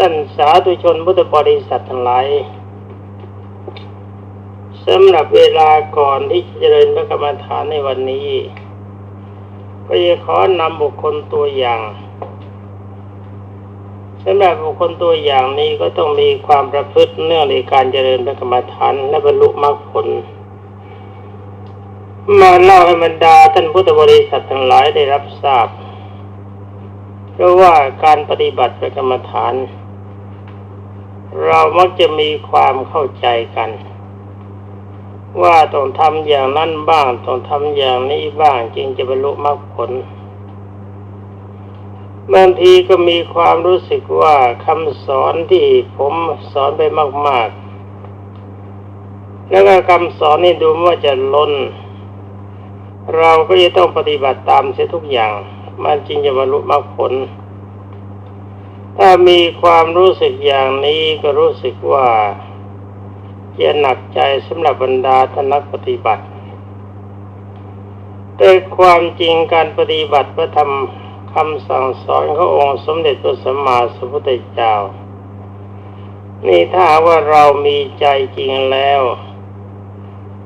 ท่านสาธุชนพุทธบริษัททั้งหลายสำหรับเวลาก่อนที่จะเจริญพระกรรมฐานในวันนี้ ก็จะขอนำบุคคลตัวอย่างสำหรับบุคคลตัวอย่างนี้ก็ต้องมีความประพฤติเนื่องในการเจริญพระกรรมฐานและบรรลุมรรคผล มาเล่าให้บรรดาท่านพุทธบริษัททั้งหลายได้รับทราบ เพราะว่าการปฏิบัติพระกรรมฐาน เรามักจะมีความเข้าใจกัน ว่าต้องทำอย่างนั้นบ้างต้องทำอย่างนี้บ้างจึงจะบรรลุมรรคผลบางทีก็มีความรู้สึกว่าคำสอนที่ผมสอนไปมาก ๆ แล้วก็คำสอนนี่ดูว่าจะล้น เราก็จะต้องปฏิบัติตามเสียทุกอย่าง มันจริงจะบรรลุมรรคผล ถ้ามีความรู้สึกอย่างนี้ก็รู้สึกว่าจะหนักใจสำหรับบรรดาทนักปฏิบัติ แต่ความจริงการปฏิบัติพระธรรมคำสั่งสอนขององค์สมเด็จพระสัมมาสัมพุทธเจ้า นี่ถ้าว่าเรามีใจจริงแล้ว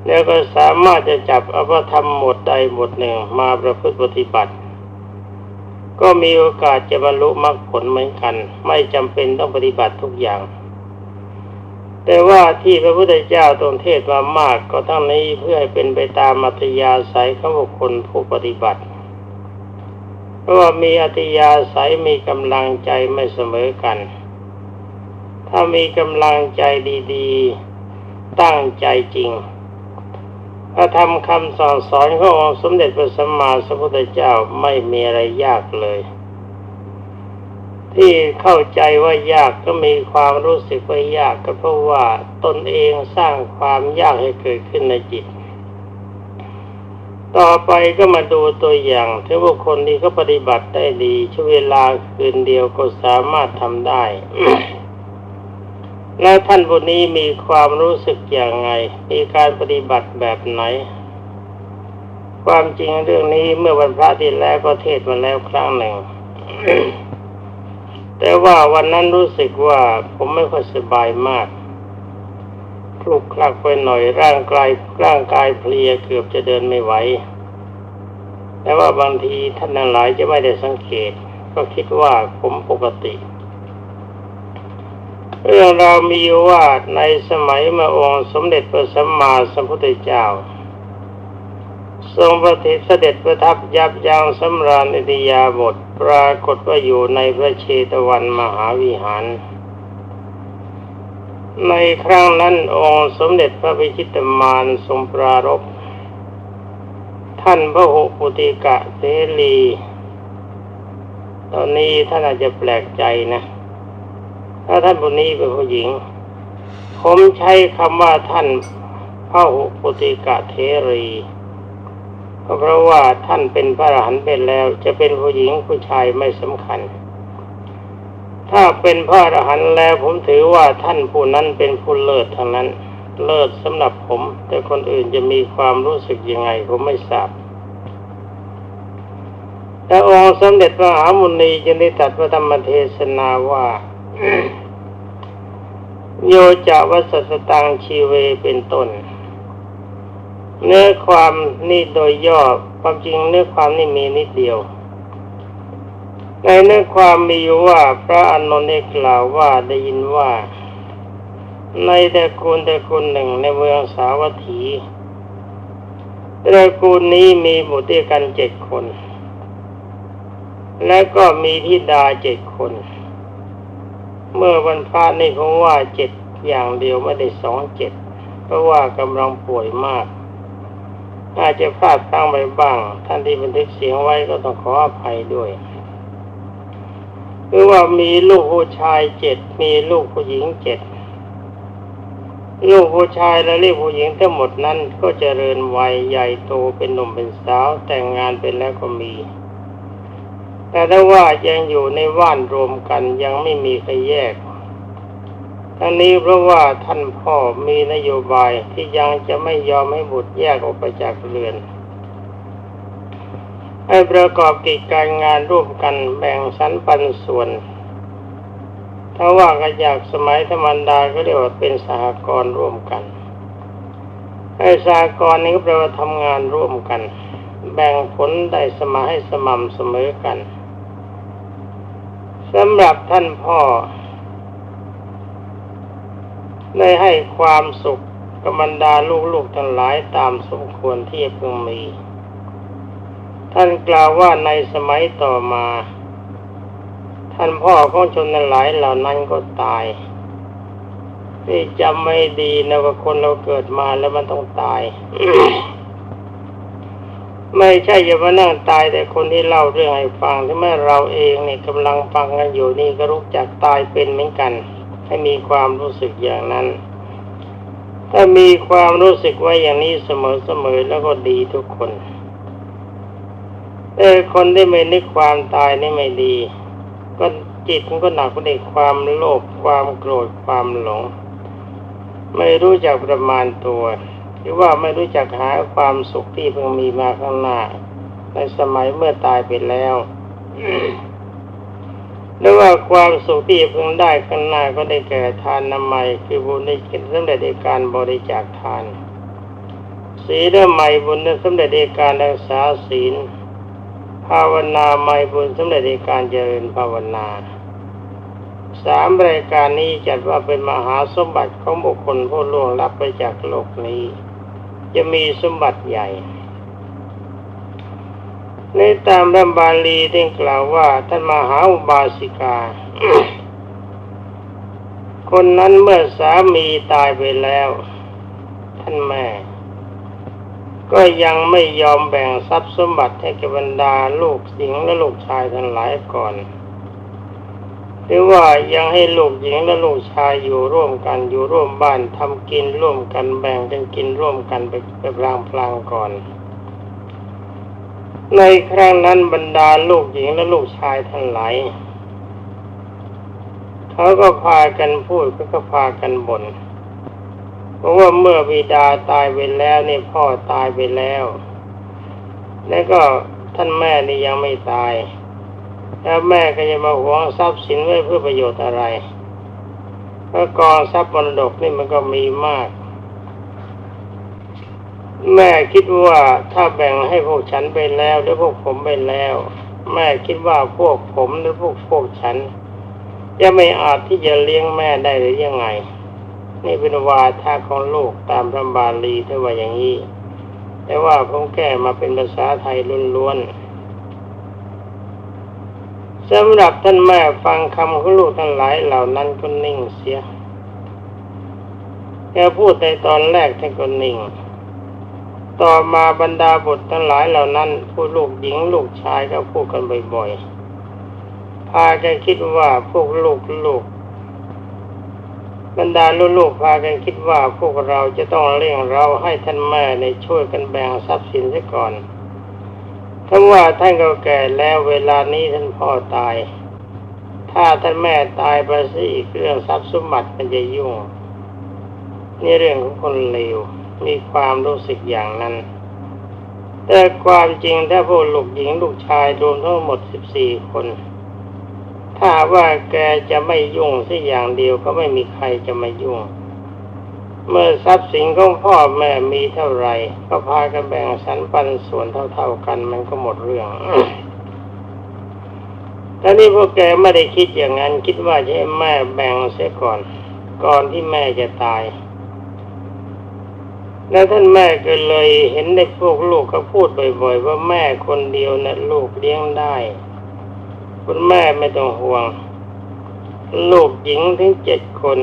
แล้วก็สามารถจะจับอภธรรมหมดใดหมดหนึ่งมาประพฤติปฏิบัติ ก็มีโอกาสจะบรรลุมรรคผลเหมือนกัน ไม่จำเป็นต้องปฏิบัติทุกอย่าง แต่ว่าที่พระพุทธเจ้าตรงเทศมามากก็ทั้งนี้เพื่อให้เป็นไปตามอัธยาศัยของบุคคลผู้ปฏิบัติ เพราะว่ามีอัธยาศัยมีกำลังใจไม่เสมอกัน ถ้ามีกำลังใจดี ๆ ตั้งใจจริง พระธรรมคำสอนสอนขององค์สมเด็จพระสัมมาสัมพุทธเจ้าไม่มีอะไรยากเลย ที่เข้าใจว่ายากก็มีความรู้สึกว่ายากก็เพราะว่าตนเองสร้างความยากให้เกิดขึ้นในจิต ต่อไปก็มาดูตัวอย่างที่ว่าคนนี้เขาปฏิบัติได้ดีช่วเวลาคืนเดียวก็สามารถทำได้ แล้วท่านผู้นี้มีความรู้สึกอย่างไง มีการปฏิบัติแบบไหน ความจริงเรื่องนี้เมื่อวันพระที่แล้วก็เทศมาแล้วครั้งหนึ่ง แต่ว่าวันนั้นรู้สึกว่าผมไม่ค่อยสบายมากคลุกคลักไปหน่อยร่างกายร่างกายเพลียเกือบจะเดินไม่ไหวแต่ว่าบางทีท่านทั้งหลายจะไม่ได้สังเกต ก็คิดว่าผมปกติ เรื่องเรามีว่าในสมัยมาองค์สมเด็จพระสัมมาสัมพุทธเจ้า ทรงประทิเสด็จประทับยับยั้งสำราญอิทยาบทปรากฏว่าอยู่ในพระเชตวันมหาวิหาร ในครั้งนั้นองค์สมเด็จพระพิชิตมารทรงปรารภท่านพระหุปุติกะเสรี ตอนนี้ท่านอาจจะแปลกใจนะ ถ้าท่านผู้นี้เป็นผู้หญิง ผมใช้คำว่าท่านพระหุปุติกะเทรีก็เพราะว่าท่านเป็นพระอรหันต์เป็นแล้ว จะเป็นผู้หญิงผู้ชายไม่สำคัญ ถ้าเป็นพระอรหันต์แล้วผมถือว่าท่านผู้นั้นเป็นผู้เลิศทั้งนั้น เลิศสำหรับผม แต่คนอื่นจะมีความรู้สึกยังไงผมไม่ทราบแต่องค์สมเด็จพระมหามุนีจึงได้ตรัสพระธรรมเทศนาว่า โยจะวัสสตังชีเวเป็นต้น เนื้อความนี่โดยย่อความจริงเนื้อความนี่มีนิดเดียว ในเนื้อความมีอยู่ว่าพระอานนท์ได้กล่าวว่าได้ยินว่า ในตระกูลตระกูลหนึ่งในเมืองสาวัตถีตระกูลนี้มีบุตรด้วยกันเจ็ดคน และก็มีธิดาเจ็ดคน เมื่อวันพระนี่ผมว่าเจ็ดอย่างเดียวไม่ได้สองเจ็ดเพราะว่ากำลังป่วยมากอาจจะพลาดพลั้งไปบ้าง ท่านที่บันทึกเสียงไว้ก็ต้องขออภัยด้วยคือว่ามีลูกผู้ชายเจ็ดมีลูกผู้หญิงเจ็ดลูกผู้ชายและลูกผู้หญิงทั้งหมดนั้นก็เจริญวัยใหญ่โตเป็นหนุ่มเป็นสาวแต่งงานเป็นแล้วก็มี แต่ถ้าว่ายังอยู่ในว่านรวมกันยังไม่มีใครแยกทั้งนี้เพราะว่าท่านพ่อมีนโยบายที่ยังจะไม่ยอมให้บุตรแยกออกไปจากเรือน ให้ประกอบกิจการงานร่วมกันแบ่งสรรปันส่วน ถ้าว่ากันจากสมัยธรรมดาก็เรียกว่าเป็นสหกรณ์ร่วมกันไอ้สหกรณ์นี้ก็แปลว่าทำงานร่วมกัน แบ่งผลได้สมาให้สม่ำเสมอกัน สำหรับท่านพ่อ ได้ให้ความสุขกบรรดาลูกๆทั้งหลายตามสมควรที่จะพึงมี ท่านกล่าวว่าในสมัยต่อมา ท่านพ่อของชนหลายเหล่านั้นก็ตายที่จำไม่ดีนะว่าคนเราเกิดมาแล้วมันต้องตาย ไม่ใช่จะมานั่งตายแต่คนที่เล่าเรื่องให้ฟังที่แม้เราเองเนี่ยกำลังฟังกันอยู่นี่ก็รู้จักตายเป็นเหมือนกัน ให้มีความรู้สึกอย่างนั้น ถ้ามีความรู้สึกไว้อย่างนี้เสมอๆแล้วก็ดีทุกคนแต่คนที่ไม่นึกความตายนี่ไม่ดี ก็จิตมันก็หนักไปในความโลภความโกรธความหลง ไม่รู้จักประมาณตัว หรือว่าไม่รู้จักหาความสุขที่เพิ่งมีมาข้างหน้า ในสมัยเมื่อตายไปแล้วหรือว่าความสุขที่เพิ่งได้ข้างหน้าก็ได้แก่ทานนามัยคือบุญในสำเร็จในการบริจาคทาน ศีลใหม่บุญในสำเร็จในการรักษาศีล ภาวนาใหม่บุญสำเร็จในการเจริญภาวนาสามรายการนี้จัดว่าเป็นมหาสมบัติของบุคคลผู้ล่วงลับไปจากโลกนี้ จะมีสมบัติใหญ่ ในตามพระบาลีได้กล่าวว่าท่านมหาอุบาสิกา คนนั้นเมื่อสามีตายไปแล้ว ท่านแม่ ก็ยังไม่ยอมแบ่งทรัพย์สมบัติให้กับบรรดาลูกหญิงและลูกชายทั้งหลายก่อน หรือว่ายังให้ลูกหญิงและลูกชายอยู่ร่วมกันอยู่ร่วมบ้านทำกินร่วมกันแบ่งกันกินร่วมกันไปไปพลางพลางก่อน ในครั้งนั้นบรรดาลูกหญิงและลูกชายทั้งหลายเขาก็พากันพูดเขาก็พากันบน่นเพราะว่าเมื่อบิดาตายไปแล้วนี่พ่อตายไปแล้ว แล้วก็ท่านแม่นี่ยังไม่ตาย แล้วแม่ก็จะมาหวงทรัพย์สินไว้เพื่อประโยชน์อะไรเพราะกองทรัพย์มรดกนี่มันก็มีมาก แม่คิดว่าถ้าแบ่งให้พวกฉันไปแล้วหรือพวกผมไปแล้ว แม่คิดว่าพวกผมหรือพวกพวกฉันจะไม่อาจที่จะเลี้ยงแม่ได้หรือยังไง นี่เป็นวาทะของลูกตามพระบาลีถ้าว่าอย่างนี้แต่ว่าผมแก้มาเป็นภาษาไทยล้วนๆ สำหรับท่านแม่ฟังคำของลูกทั้งหลายเหล่านั้นก็นิ่งเสีย แกพูดในตอนแรกท่านก็นิ่ง ต่อมาบรรดาบุตรทั้งหลายเหล่านั้นผู้ลูกหญิงลูกชายก็พูดกันบ่อยๆ พากันคิดว่าพวกลูกลูกบรรดาลูกๆพากันคิดว่าพวกเราจะต้องเร่งเราให้ท่านแม่ในช่วยกันแบ่งทรัพย์สินซะก่อน ถ้าว่าท่านก็แก่แล้วเวลานี้ท่านพ่อตาย ถ้าท่านแม่ตายไปซะอีกเรื่องทรัพย์สมบัติมันจะยุ่ง นี่เรื่องของคนเลวมีความรู้สึกอย่างนั้น แต่ความจริงถ้าพวกลูกหญิงลูกชายรวมทั้งหมดสิบสี่คน ถ้าว่าแกจะไม่ยุ่งสักอย่างเดียวก็ไม่มีใครจะมายุ่ง เมื่อทรัพย์สินของพ่อแม่มีเท่าไรก็พากันแบ่งสรรปันส่วนเท่าๆกันมันก็หมดเรื่องตอนนี้พวกแกไม่ได้คิดอย่างนั้น คิดว่าจะให้แม่แบ่งเสียก่อน ก่อนที่แม่จะตาย แล้วท่านแม่ก็เลยเห็นในพวกลูกก็พูดบ่อย ๆ ว่าแม่คนเดียวนะลูกเลี้ยงได้ คุณแม่ไม่ต้องห่วง ลูกหญิงถึงเจ็ดคน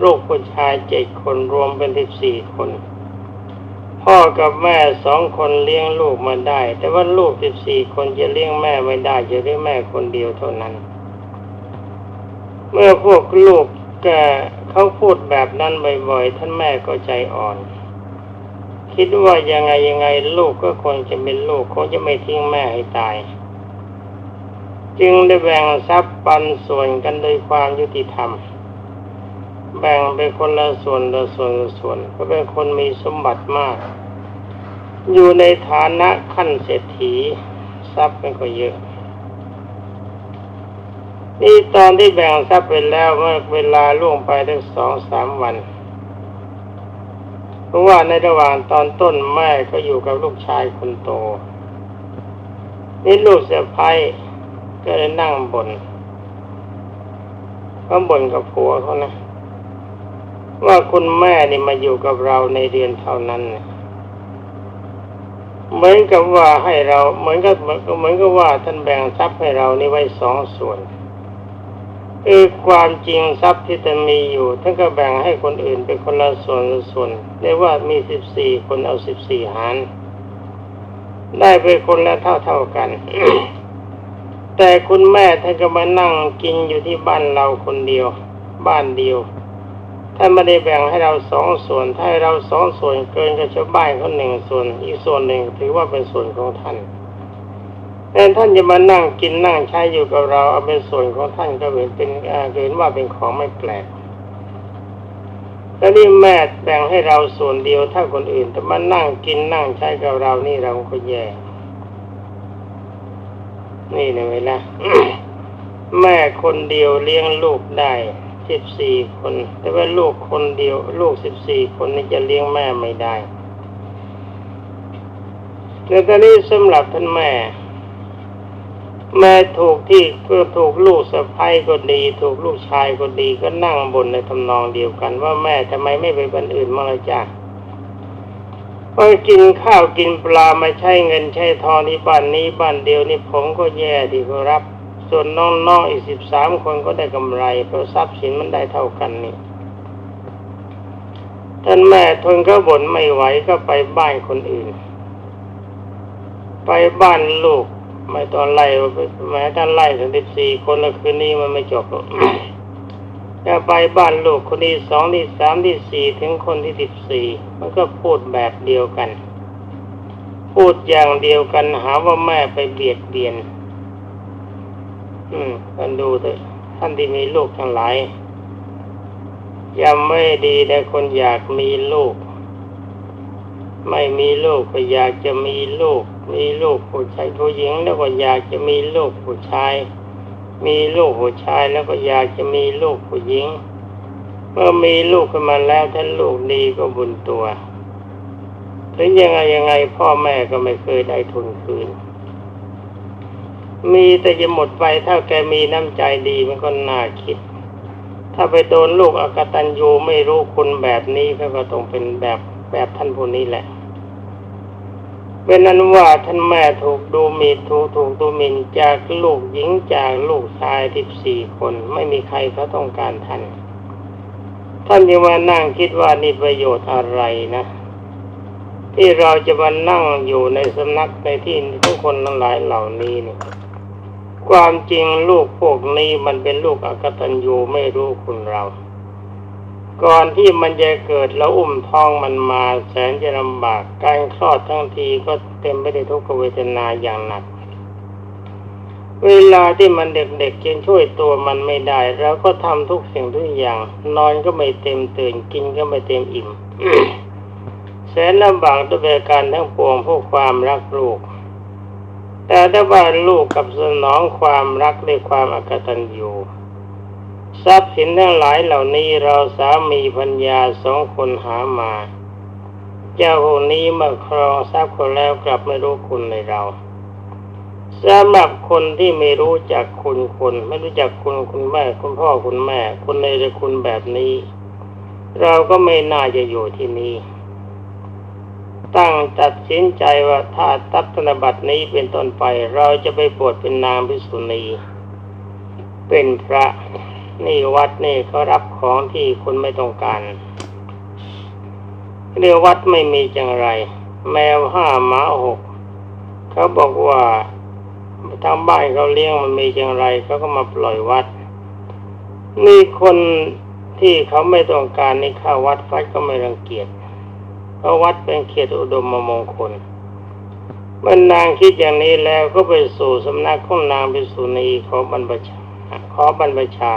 ลูกผู้ชายเจ็ดคนรวมเป็นสิบสี่คน พ่อกับแม่สองคนเลี้ยงลูกมาได้ แต่ว่าลูกสิบสี่คนจะเลี้ยงแม่ไม่ได้จะเลี้ยงแม่คนเดียวเท่านั้น เมื่อพวกลูกแกเขาพูดแบบนั้นบ่อยๆท่านแม่ก็ใจอ่อน คิดว่ายังไงยังไงลูกก็คงจะเป็นลูกคงจะไม่ทิ้งแม่ให้ตายจึงได้แบ่งทรัพย์ปันส่วนกันโดยความยุติธรรม แบ่งไปคนละส่วนละส่วนละส่วน ก็เป็นคนมีสมบัติมาก อยู่ในฐานะขั้นเศรษฐีทรัพย์มันก็เยอะ นี่ตอนที่แบ่งทรัพย์ไปแล้วเมื่อเวลาล่วงไปได้สองสามวันเพราะว่าในระหว่างตอนต้นแม่ก็อยู่กับลูกชายคนโต นี่ลูกเสะพ้ายก็เลยนั่งบนเขาบ่นกับผัวเขานะ ว่าคุณแม่นี่มาอยู่กับเราในเดือนเท่านั้น เหมือนกับว่าให้เราเหมือนกับเหมือนกับว่าท่านแบ่งทรัพย์ให้เรานี่ไว้สองส่วนคือความจริงทรัพย์ที่ท่านมีอยู่ท่านก็แบ่งให้คนอื่นเป็นคนละส่วนส่วนเรียกว่ามีสิบสี่คนเอาสิบสี่หารได้ไปคนละเท่าเท่ากัน แต่คุณแม่ท่านก็มานั่งกินอยู่ที่บ้านเราคนเดียว บ้านเดียว ท่านไม่ได้แบ่งให้เราสองส่วนถ้าเราสองส่วนเกินกับชาวบ้านเขาหนึ่งส่วน อีกส่วนหนึ่งถือว่าเป็นส่วนของท่านแต่ท่านจะมานั่งกินนั่งใช้อยู่กับเราเอาเป็นส่วนของท่านก็เห็นเป็นเห็นว่าเป็นของไม่แปลกแล้วนี่แม่แบ่งให้เราส่วนเดียวถ้าคนอื่นแต่มานั่งกินนั่งใช้กับเรานี่เราก็แย่นี่นะเวลาแม่คนเดียวเลี้ยงลูกได้ สิบสี่คน แต่ว่าลูกคนเดียว ลูกสิบสี่คนนี่จะเลี้ยงแม่ไม่ได้แต่ตอนนี้สำหรับท่านแม่ แม่ถูกที่ก็ถูกลูกสะใภ้ก็ดี ถูกลูกชายก็ดีก็นั่งบนในทำนองเดียวกัน ว่าแม่ทำไมไม่ไปบ้านอื่นมางล่ะจ้าพอกินข้าวกินปลามาใช้เงินใช้ทองที่บ้านนี้บ้านเดียวนี่ผมก็แย่ที่รับ ส่วนน้องๆอีกสิบสามคนก็ได้กำไรเพราะทรัพย์สินมันได้เท่ากันนี่ท่านแม่ทนก็บ่นไม่ไหวก็ไปบ้านคนอื่น ไปบ้านลูก ไม่ตอนไล่แม้ท่านไล่ถึงสิบสี่คนแล้วคืนนี้มันไม่จบหรอกจะไปบ้านลูกคนที่สองที่สามที่สี่ถึงคนที่สิบสี่มันก็พูดแบบเดียวกัน พูดอย่างเดียวกันหาว่าแม่ไปเบียดเบียน อืมท่านดูเถอะท่านที่มีลูกทั้งหลายยำไม่ดีแต่คนอยากมีลูก ไม่มีลูกก็อยากจะมีลูก มีลูกผู้ชายผู้หญิงแล้วก็อยากจะมีลูกผู้ชาย มีลูกผู้ชายแล้วก็อยากจะมีลูกผู้หญิง เมื่อมีลูกขึ้นมาแล้วถ้านลูกดีก็บุญตัวถึงยังไงยังไงพ่อแม่ก็ไม่เคยได้ทุนคืน มีแต่จะหมดไปถ้าแกมีน้ำใจดีมันก็น่าคิด ถ้าไปโดนลูกอกตันยูไม่รู้คุณแบบนี้ก็ก็ต้องเป็นแบบแบบท่านผู้นี้แหละเป็นนั้นว่าท่านแม่ถูกดูหมีถูกถูกดูหมิ่นจากลูกหญิงจากลูกชายที่สี่คนไม่มีใครเขาต้องการท่าน ท่านยังมานั่งคิดว่านี่ประโยชน์อะไรนะ ที่เราจะมานั่งอยู่ในสำนักในที่ทุกคนทั้งหลายเหล่านี้เนี่ย ความจริงลูกพวกนี้มันเป็นลูกอกตัญญูไม่รู้คุณเรา ก่อนที่มันจะเกิดแล้วอุ้มท้องมันมาแสนจะลำบากการคลอดทั้งทีก็เต็มไปด้วยทุกขเวทนาอย่างหนัก เวลาที่มันเด็กๆยังช่วยตัวมันไม่ได้เราก็ทำทุกสิ่งทุกอย่าง นอนก็ไม่เต็มตื่นกินก็ไม่เต็มอิ่มแสนลำบากด้วยปรการทั้งปวงพราะความรักลูก แต่ถ้าว่าลูกกับสนองความรักด้วยความอกตัญญูทรัพย์สินทั้งหลายเหล่านี้เราสามีพัญญาสองคนหามา เจ้าคนนี้มื่อครองทรัพย์คนแล้วกลับไม่รู้คุณในเราสำหรับคนที่ไม่รู้จักคุณคนไม่รู้จักคุณคุณแม่ คุณพ่อคุณแม่ คนในตระคุณแบบนี้ เราก็ไม่น่าจะอยู่ที่นี่ ตั้งตัดสินใจว่าถ้าตัดธนบัตรนี้เป็นต้นไป เราจะไปบวชเป็นนางพิสุณี เป็นพระนี่วัดนี่เขารับของที่คุณไม่ต้องการเรียกวัดไม่มีจังไร แมวห้าหมาหกเขาบอกว่าทางบ้านเขาเลี้ยงมันมีจังไรเขาก็มาปล่อยวัดมีคนที่เขาไม่ต้องการนี่เข้าวัดฟัดก็ไม่รังเกียจ เพราะวัดเป็นเขตอุดมมงคลเมื่อนางคิดอย่างนี้แล้วก็ไปสู่สำนักของนางพิสุณีขอบรรพชาขอบรรพชา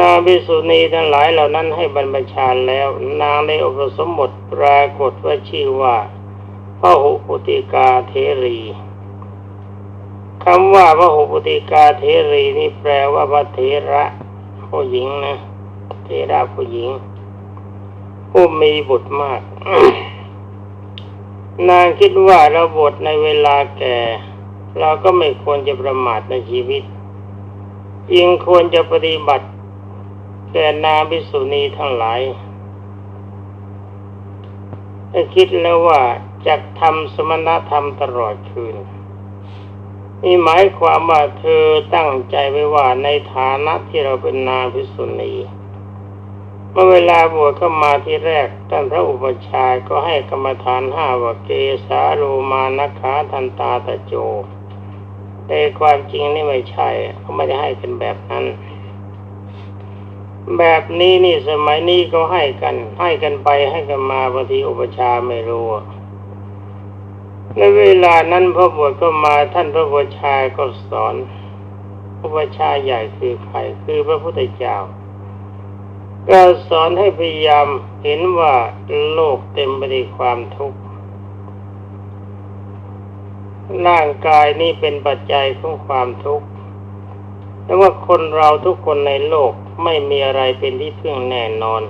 นางพิสุณีทั้งหลายเหล่านั้นให้บรรพชาแล้ว นางได้อุปสมบทปรากฏว่าชื่อว่าพระหุปุติกาเทรีคคำว่าพระหุปติกาเทรีนี่แปลว่าพระเทระผู้หญิงนะเทระผู้หญิง ผู้มีบุตรมาก นางคิดว่าเราบวชในเวลาแก่ เราก็ไม่ควรจะประมาทในชีวิตยิ่งควรจะปฏิบัติแก่นางภิกษุณีทั้งหลายถ้คิดแล้วว่าจะทำสมณธรรมตลอดคืนนี่หมายความว่าเธอตั้งใจไว้ว่าในฐานะที่เราเป็นนางภิกษุณี มื่อเวลาบวชเข้ามาที่แรกท่านพระอุปชายก็ให้กรรมฐานห้าว่าเกสาโลมานะขาทันตาตะโจ แต่ความจริงนี่ไม่ใช่เขาไม่ได้ให้กันแบบนั้น แบบนี้นี่สมัยนี้ก็ให้กัน ให้กันไปให้กันมาบางทีอุปชาไม่รู้ในเวลานั้นพระบวชก็มาท่านพระอุปชายก็สอน อุปชาใหญ่คือใครคือพระพุทธเจ้า ก็สอนให้พยายามเห็นว่าโลกเต็มไปด้วยความทุกข์ ร่างกายนี่เป็นปัจจัยของความทุกข์แต่ว่าคนเราทุกคนในโลกไม่มีอะไรเป็นที่พึ่งแน่นอน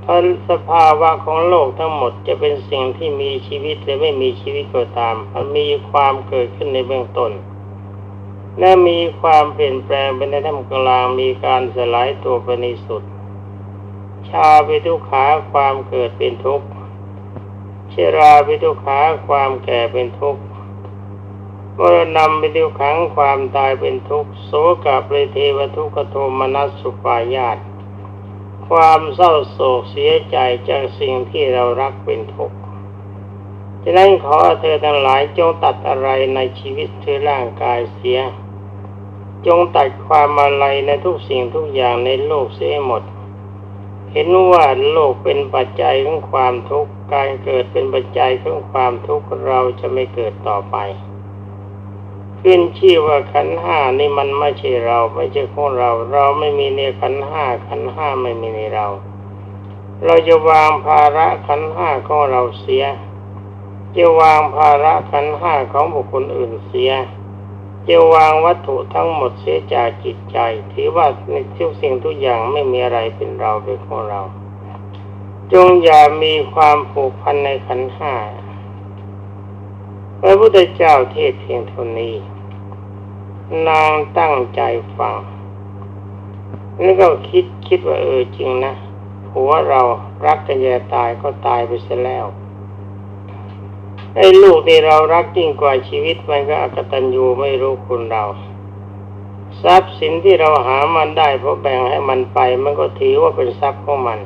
เพราะสภาวะของโลกทั้งหมดจะเป็นสิ่งที่มีชีวิตหรือไม่มีชีวิตก็ตาม มันมีความเกิดขึ้นในเบื้องต้น และมีความเปลี่ยนแปลงเป็นในท่ามกลางมีการสลายตัวไปในสุด ชาไปทุขาความเกิดเป็นทุกข์เชราไปทุขาความแก่เป็นทุกข์มรณะไปทุขังความตายเป็นทุกข์โสกะเปรเทวทุกขโทมนัสสุปายาตความเศร้าโศกเสียใจจากสิ่งที่เรารักเป็นทุกข์ฉะนั้นขอเธอทั้งหลายจงตัดอะไรในชีวิตคือร่างกายเสีย จงตัดความอะไรในทุกสิ่งทุกอย่างในโลกเสียหมด เห็นว่าโลกเป็นปัจจัยของความทุกข์การเกิดเป็นปัจจัยของความทุกข์เราจะไม่เกิดต่อไป ขึ้นชื่อว่าขันห้านี่มันไม่ใช่เราไม่ใช่ของเรา เราไม่มีในขันห้าขันห้าไม่มีในเรา เราจะวางภาระขันห้าของเราเสีย จะวางภาระขันห้าของบุคคลอื่นเสีย จะวางวัตถุทั้งหมดเสียจากจิตใจ ถือว่าในทุกสิ่งทุกอย่างไม่มีอะไรเป็นเราเป็นของเรา จงอย่ามีความผูกพันในขันห้าพระพุทธเจ้าเทศเพียงเท่านี้ นางตั้งใจฟัง แล้วก็คิดคิดว่าเออจริงนะผัวเรารักกันแย่ตายก็ตายไปเสียแล้ว ไอ้ลูกที่เรารักยิ่งกว่าชีวิตมันก็อกตัญญูไม่รู้คุณเรา ทรัพย์สินที่เราหามันได้เพราะแบ่งให้มันไป มันก็ถือว่าเป็นทรัพย์ของมัน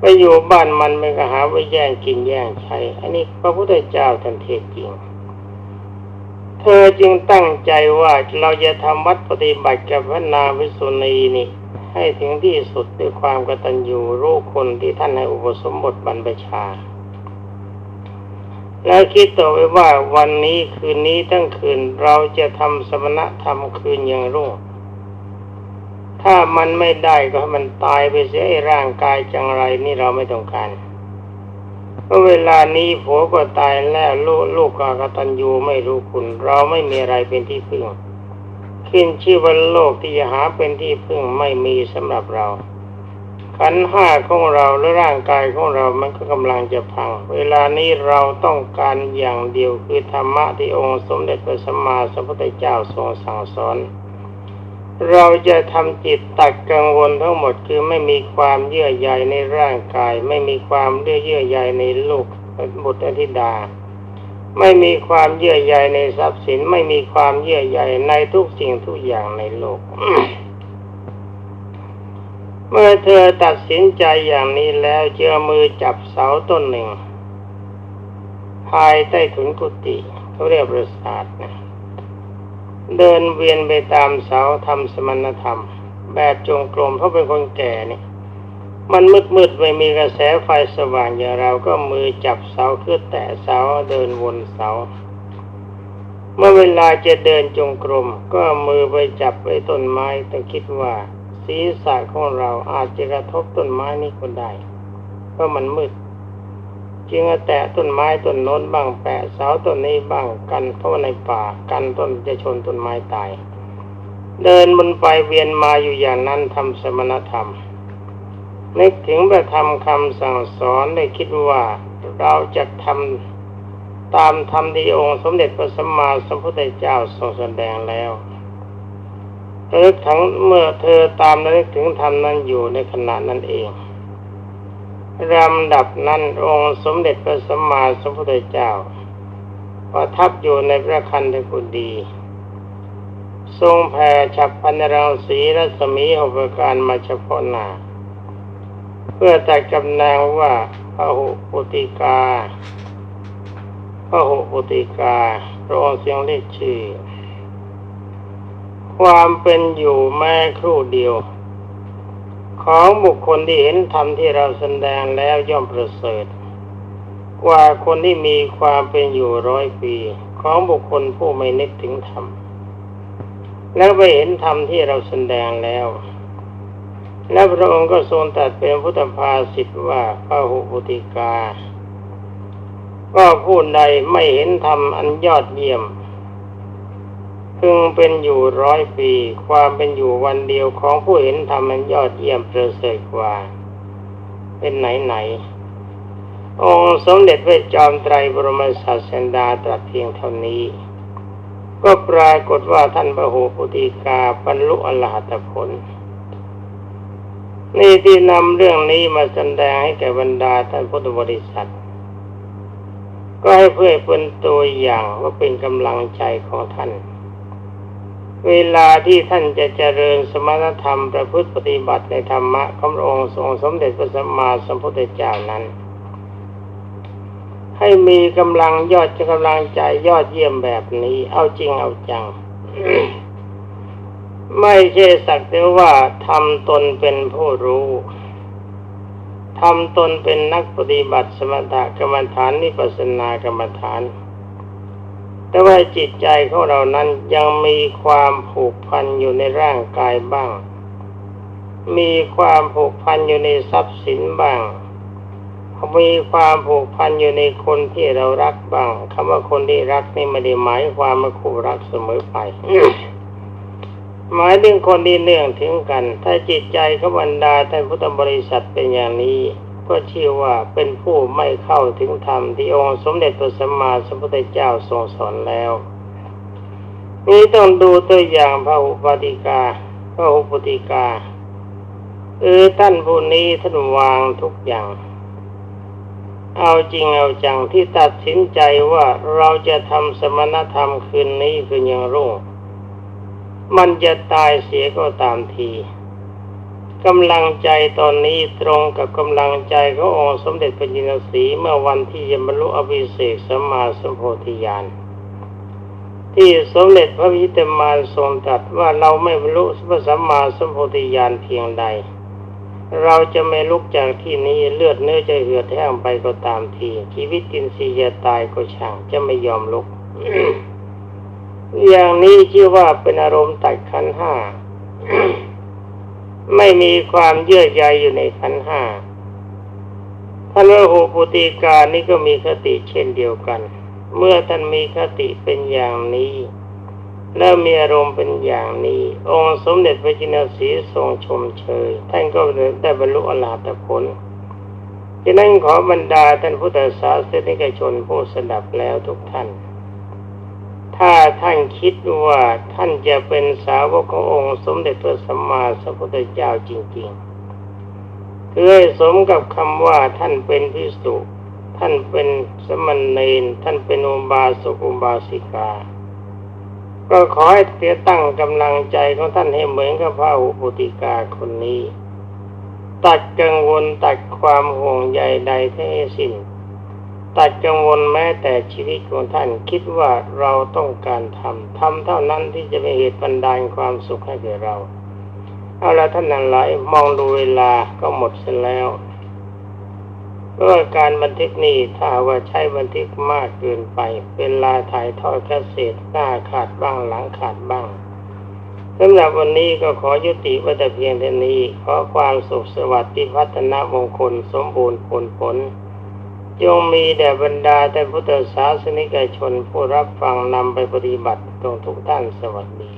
ไปอยู่บ้านมันมันก็หาไว้แย่งกินแย่งใช้ อันนี้พระพุทธเจ้าท่านเทศจริง เธอจึงตั้งใจว่าเราจะทำวัดปฏิบัติกับพระนาวิสุณีนี่ให้ถึงที่สุดด้วยความกตัญญูรู้คนที่ท่านให้อุปสมบทบรรพชา แล้วคิดต่อไปว่าวันนี้คืนนี้ทั้งคืนเราจะทำสมณธรรมคืนอย่างรุ่ง ถ้ามันไม่ได้ก็ให้มันตายไปเสียร่างกายจังไรนี่เราไม่ต้องการเพราะเวลานี้ผัวก็ตายแล้วลูกลูกก็กตัญญูไม่รู้คุณ เราไม่มีอะไรเป็นที่พึ่งขึ้นชื่อว่าโลกที่จะหาเป็นที่พึ่งไม่มีสำหรับเรา ขันห้าของเราและร่างกายของเรามันก็กำลังจะพัง เวลานี้เราต้องการอย่างเดียวคือธรรมะที่องค์สมเด็จพระสัมมาสัมพุทธเจ้าทรงสั่งสอน เราจะทำจิตตัดกังวลทั้งหมดคือไม่มีความเยื่อใยในร่างกาย ไม่มีความเยื่อเยื่อใยในลูกบุตรธิดา ไม่มีความเยื่อใยในทรัพย์สิน ไม่มีความเยื่อใยในทุกสิ่งทุกอย่างในโลก เมื่อเธอตัดสินใจอย่างนี้แล้วเจือมือจับเสาต้นหนึ่ง ภายใต้ถุนกุฏิเขาเรียกประสาทนะเดินเวียนไปตามเสาทำสมณธรรม แบบจงกรมเพราะเป็นคนแก่นี่มันมืดมืดไม่มีกระแสไฟสว่างอย่างเราก็มือจับเสาคือแตะเสาเดินวนเสา เมื่อเวลาจะเดินจงกรมก็มือไปจับไอ้ต้นไม้แต่คิดว่า ศีรษะของเราอาจจะกระทบต้นไม้นี้ก็ได้เพราะมันมืดจึงแตะต้นไม้ต้นโน้นบ้างแปะเสาต้นนี้บ้างกันเพราะในป่ากันต้นจะชนต้นไม้ตาย เดินบนไปเวียนมาอยู่อย่างนั้นทำสมณธรรมนึกถึงประธรรมคำสั่งสอนได้คิดว่าเราจะทำตามธรรมที่องค์สมเด็จพระสัมมาสัมพุทธเจ้าทรงแสดงแล้ว ระลึกถึงเมื่อเธอตามระลึกถึงธรรมนั้นอยู่ในขณะนั้นเองลำดับนั้นองค์สมเด็จพระสัมมาสัมพุทธเจ้าประทับอยู่ในพระคันธกุฎีทรงแผ่ฉับพันรังสีรัศมีหกปการมาเฉพาะหน้าเพื่อแตัดกำนางว่าพระหุปุติกาพระหุปุติกาพระองค์เสียงเรียกชื่อ ความเป็นอยู่แม้ครู่เดียว ของบุคคลที่เห็นธรรมที่เราแสดงแล้วย่อมประเสริฐ กว่าคนที่มีความเป็นอยู่ร้อยปี ของบุคคลผู้ไม่นึกถึงธรรมแล้วไปเห็นธรรมที่เราแสดงแล้ว และพระองค์ก็ทรงตรัสเป็นพุทธภาษิตว่าพระหุปุติกา ก็ผู้ใดไม่เห็นธรรมอันยอดเยี่ยม พึงเป็นอยู่ร้อยปี ความเป็นอยู่วันเดียวของผู้เห็นธรรมันยอดเยี่ยมประเสริฐกว่า เป็นไหนไหน องค์สมเด็จพระจอมไตรบรมศาสดาตรัสเพียงเท่านี้ ก็ปรากฏว่าท่านพระโหปุติกาบรรลุอรหัตผล นี่ที่นำเรื่องนี้มาแสดงให้แก่บรรดาท่านพุทธบริษัทก็ให้เพื่อเป็นตัวอย่างว่าเป็นกำลังใจของท่าน เวลาที่ท่านจะเจริญสมณธรรมประพฤติปฏิบัติในธรรมะของพรองค์ทรงสมเด็จพระสัมมาสัมพุทธเจ้านั้น ให้มีกำลังยอดจะกำลังใจยอดเยี่ยมแบบนี้ เอาจริงเอาจัง ไม่ใช่สักแต่ว่าทำตนเป็นผู้รู้ทำตนเป็นนักปฏิบัติสมถกรรมฐานนิพพานากรรมฐาน แต่ว่าจิตใจของเรานั้นยังมีความผูกพันอยู่ในร่างกายบ้าง มีความผูกพันอยู่ในทรัพย์สินบ้าง มีความผูกพันอยู่ในคนที่เรารักบ้างคำว่าคนที่รักนี่ไม่ได้หมายความว่าคู่รักเสมอไปหมายถึงคนที่เนื่องถึงกัน ถ้าจิตใจเขาบรรดาท่านพุทธบริษัทเป็นอย่างนี้ ก็ชื่อว่าเป็นผู้ไม่เข้าถึงธรรมที่องค์สมเด็จพระสัมมาสัมพุทธเจ้าทรงสอนแล้ว นี่ต้องดูตัวอย่างพระอุปติกาพระอุปติกาเออท่านผู้นี้ท่านวางทุกอย่าง เอาจริงเอาจังที่ตัดสินใจว่าเราจะทำสมณธรรมคืนนี้คือยังรุ่งมันจะตายเสียก็ตามที กำลังใจตอนนี้ตรงกับกำลังใจขององค์สมเด็จพระจินสีเมื่อวันที่จะบรรลุอภิเศกสัมมาสัมโพธิญาณที่สมเด็จพระวิตรมารทรงตรัสว่าเราไม่บรรลุพระสัมมาสัมโพธิญาณเพียงใด เราจะไม่ลุกจากที่นี้เลือดเนื้อจะเหือดแห้งไปก็ตามทีชีวิตกินซีจะตายก็ช่างจะไม่ยอมลุก อย่างนี้ชื่อว่าเป็นอารมณ์ตัดขันห้า ไม่มีความเยื่อใยอยู่ในขันห้าท่านว่าโหปุติการนี่ก็มีคติเช่นเดียวกัน เมื่อท่านมีคติเป็นอย่างนี้ แล้วมีอารมณ์เป็นอย่างนี้ องค์สมเด็จพระจินสีทรงชมเชย ท่านก็ได้บรรลุอรหัตผลฉะนั้นขอบรรดาท่านพุทธศาสนิกชนผู้สดับแล้วทุกท่าน ถ้าท่านคิดว่าท่านจะเป็นสาวกขององค์สมเด็จพระสัมมาสัมพุทธเจ้าจริงๆคือให้สมกับคำว่าท่านเป็นพิสุท่านเป็นสมณเณรท่านเป็นอุบาสกอุบาสิกา ก็ขอให้เตียตั้งกำลังใจของท่านให้เหมือนกับพระอุปติกาคนนี้ ตัดกังวลตัดความห่วงใยใดทั้งสิ้น ตัดกังวลแม้แต่ชีวิตของท่านคิดว่าเราต้องการทำทำเท่านั้นที่จะเป็นเหตุบันดาลความสุขให้แก่เรา เอาละท่านนั้นหลายมองดูเวลาก็หมดเสียแล้วเพราะการบันทึกนี้ถ้าว่าใช้บันทึกมากเกินไปเวลาถ่ายทอดแค่เศษหน้าขาดบ้างหลังขาดบ้างสำหรับวันนี้ก็ขอยุติไว้แต่เพียงเท่านี้ ขอความสุขสวัสดิ์พิพัฒนามงคลสมบูรณ์ผลผลจ จงมีแด่บรรดาแต่พุทธศาสนิกชนผู้รับฟังนำไปปฏิบัติตรงทุกท่านสวัสดี